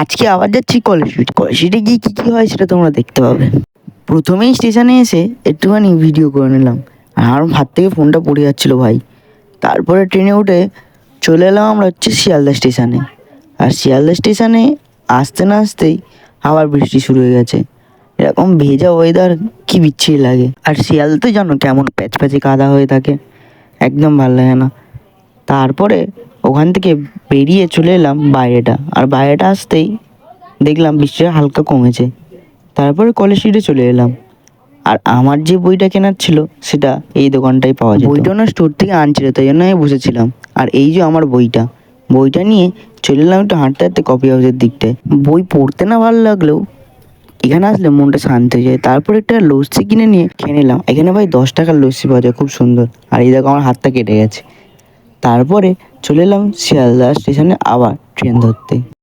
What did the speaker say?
আজকে আবার যাচ্ছি কলেজ স্ট্রিট কলেজ স্ট্রিটে গিয়ে কী কী হয় সেটা তোমরা দেখতে পাবে। প্রথমেই স্টেশনে এসে একটুখানি ভিডিও করে নিলাম। আর আমার হাত থেকে ফোনটা পড়ে যাচ্ছিল ভাই। তারপরে ট্রেনে উঠে চলে এলাম আমরা হচ্ছে শিয়ালদা স্টেশনে আর শিয়ালদা স্টেশনে আসতে না আসতেই আবার বৃষ্টি শুরু হয়ে গেছে। এরকম ভেজা ওয়েদার কি বিচ্ছিরি লাগে। আর শিয়ালদা তো জানো কেমন প্যাচ প্যাচে কাদা হয়ে থাকে। একদম ভালো লাগে না। তারপরে ওখান থেকে বেরিয়ে চলে এলাম বাইরেটা। আর বাইরেটা আসতেই দেখলাম বৃষ্টিটা হালকা কমেছে। তারপরে কলেজ স্ট্রিটে চলে এলাম। আর আমার যে বইটা কেনার ছিল, সেটা এই দোকানটাই পাওয়া যায় বইটা না স্টোর থেকে আনছিল, তাই জন্য আমি বসেছিলাম আর এই যে আমার বইটা বইটা নিয়ে চলে এলাম একটু হাঁটতে হাঁটতে কপি হাউসের দিকটায় বই পড়তে না ভালো লাগলেও এখানে আসলে মনটা শান্ত হয়ে যায়। তারপর একটা লস্যি কিনে নিয়ে খেয়ে নিলাম। এখানে ভাই দশ টাকার লস্যি পাওয়া যায়, খুব সুন্দর। আর এই দেখো আমার হাতটা কেটে গেছে। তারপরে চলে এলাম শিয়ালদা স্টেশনে আবার ট্রেন ধরতে।